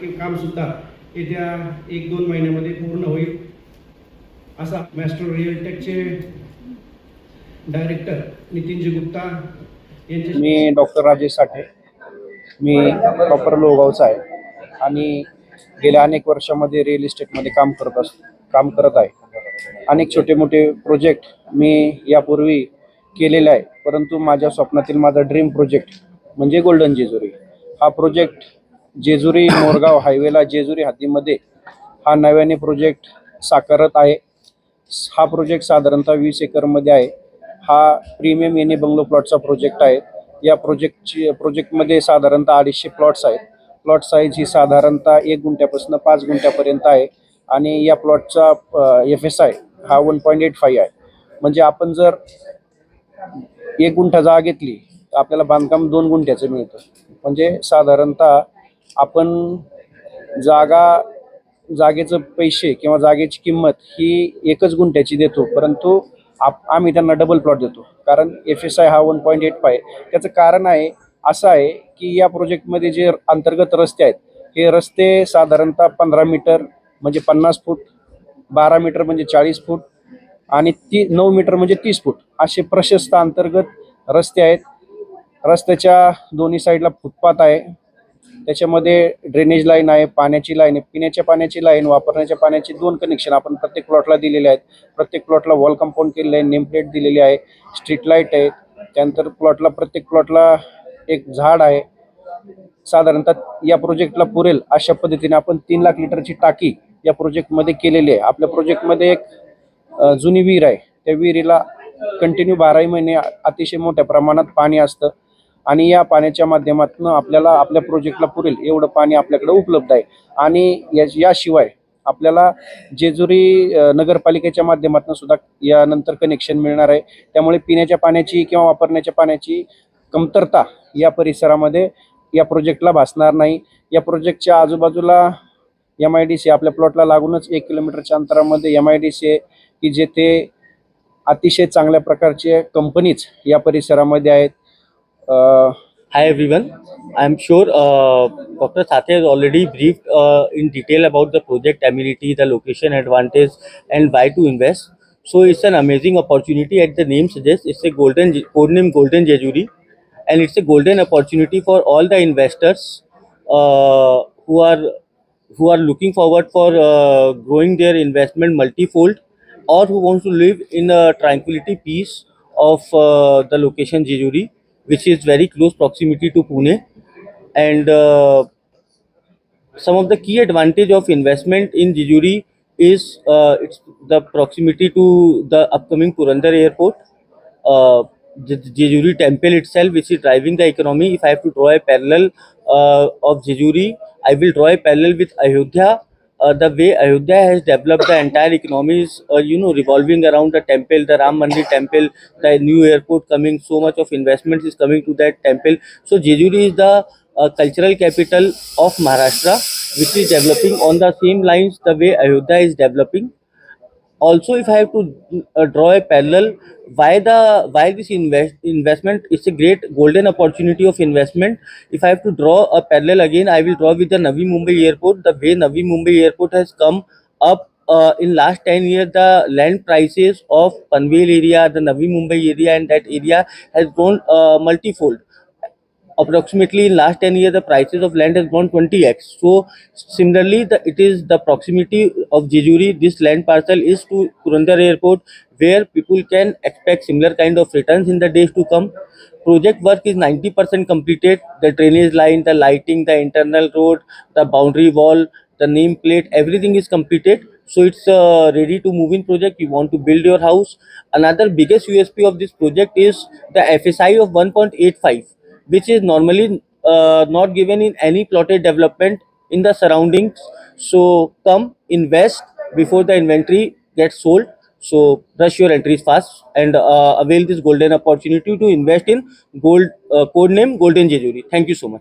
के काम सुद्धा येत्या एक दोन महिन्यामध्ये पूर्ण होईल. असा मॅस्ट्रो रिअलटेकचे डायरेक्टर नितीनजी गुप्ता यांचे मी डॉक्टर राजेश साठे. मी प्रॉपर लोगावचा आहे आणि गेल्या अनेक वर्षामध्ये रिअल इस्टेटमध्ये काम करत अस काम करत आहे. अनेक छोटे मोठे प्रोजेक्ट मी यापूर्वी केलेले आहे. परंतु माझ्या स्वप्नातील माझा ड्रीम प्रोजेक्ट म्हणजे गोल्डन जेजुरी हा प्रोजेक्ट जेजुरी मोरगाव हायवेला जेजुरी हद्दीमध्ये हा नव्याने प्रोजेक्ट साकारत आहे. हा प्रोजेक्ट साधारणतः वीस एकरमध्ये आहे. हा प्रीमियम एने बंगलो प्लॉटचा प्रोजेक्ट आहे. या प्रोजेक्टची प्रोजेक्टमध्ये साधारणतः अडीचशे प्लॉट्स आहेत. प्लॉट साईज ही साधारणतः एक गुंठ्यापासून पाच गुंठ्यापर्यंत आहे आणि या प्लॉटचा एफ एस आय हा वन पॉईंट एट फाईव्ह आहे. म्हणजे आपण जर एक गुंठा जागा घेतली तर आपल्याला बांधकाम दोन गुंठ्याचं मिळतं. म्हणजे साधारणतः आपण जागा जागेचं पैसे किंवा जागेची किंमत ही एकच गुंठ्याची देतो परंतु आप आम्ही त्यांना डबल प्लॉट देतो. कारण एफ एस आय हा वन पॉईंट एट फाय त्याचं कारण आहे असं आहे की या प्रोजेक्टमध्ये जे अंतर्गत रस्ते आहेत हे रस्ते साधारणतः पंधरा मीटर म्हणजे पन्नास फूट बारा मीटर म्हणजे चाळीस फूट आणि ती नऊ मीटर म्हणजे तीस फूट असे प्रशस्त अंतर्गत रस्ते आहेत. रस्त्याच्या दोन्ही साईडला फुटपाथ आहे. त्याच्यामध्ये ड्रेनेज लाईन आहे पाण्याची लाईन आहे पिण्याच्या पाण्याची लाईन वापरण्याच्या पाण्याची दोन कनेक्शन आपण प्रत्येक प्लॉटला दिलेले आहेत. प्रत्येक प्लॉटला वॉल कंपाऊंड केलेलं आहे नेम प्लेट दिलेली आहे स्ट्रीट लाइट आहे. त्यानंतर प्लॉटला प्रत्येक प्लॉटला एक झाड आहे. साधारणतः या प्रोजेक्टला पुरेल अशा पद्धतीने आपण तीन लाख लिटरची टाकी या प्रोजेक्टमध्ये केलेली आहे. आपल्या प्रोजेक्टमध्ये एक जुनी विहीर आहे. त्या विहिरीला कंटिन्यू बाराही महिने अतिशय मोठ्या प्रमाणात पाणी असतं. आणि या पाण्याच्या माध्यमातून आपल्याला आपल्या प्रोजेक्टला पुरेल एवढं पाणी आपल्याकडे उपलब्ध आहे. आणि या याशिवाय आपल्याला जेजुरी नगरपालिकेच्या माध्यमातून सुद्धा यानंतर कनेक्शन मिळणार आहे. त्यामुळे पिण्याच्या पाण्याची किंवा वापरण्याच्या पाण्याची कमतरता या परिसरामध्ये या प्रोजेक्टला भासणार नाही. या प्रोजेक्टच्या आजूबाजूला एम आय डी सी आपल्या प्लॉटला लागूनच एक किलोमीटरच्या अंतरामध्ये एम आय डी सी आहे की जेथे अतिशय चांगल्या प्रकारचे कंपनीज या परिसरामध्ये आहेत. Hi everyone. I'm sure uh, Dr. Sathe has already briefed uh, in detail about the project amenity, the location advantage, and why to invest. So it's an amazing opportunity. As the name suggests, it's a golden code name Golden Jejuri, and it's a golden opportunity for all the investors uh, who are who are looking forward for uh, growing their investment multifold, or who wants to live in a tranquility peace of uh, the location Jejuri which is very close proximity to Pune. And uh, some of the key advantage of investment in Jejuri is uh, it's the proximity to the upcoming Purandar airport. Uh, the Jejuri temple itself, which is driving the economy. If I have to draw a parallel uh, of Jejuri, I will draw a parallel with Ayodhya. Uh, the way Ayodhya has developed the entire economy is, uh, you know, revolving around the temple, the Ram Mandir temple, the new airport coming. So much of investment is coming to that temple. So Jejuri is the uh, cultural capital of Maharashtra, which is developing on the same lines the way Ayodhya is developing also if i have to uh, draw a parallel why the why this invest investment is a great golden opportunity of investment. If i have to draw a parallel again i will draw with the navi mumbai airport. The way navi mumbai airport has come up uh, in last 10 years the land prices of panvel area the navi mumbai area and that area has grown uh, multifold approximately in last 10 years the prices of land has gone 20x so similarly the, it is the proximity of jejuri this land parcel is to kurandar airport where people can expect similar kind of returns in the days to come. Project work is 90% completed. The drainage line the lighting the internal road the boundary wall the name plate everything is completed. So it's a ready to move in project. You want to build your house. Another biggest usp of this project is the fsi of 1.85 which is normally uh, not given in any plotted development in the surroundings. So come invest before the inventory gets sold. So rush your entries fast and uh, avail this golden opportunity to invest in gold uh, code name Golden Jejuri. Thank you so much.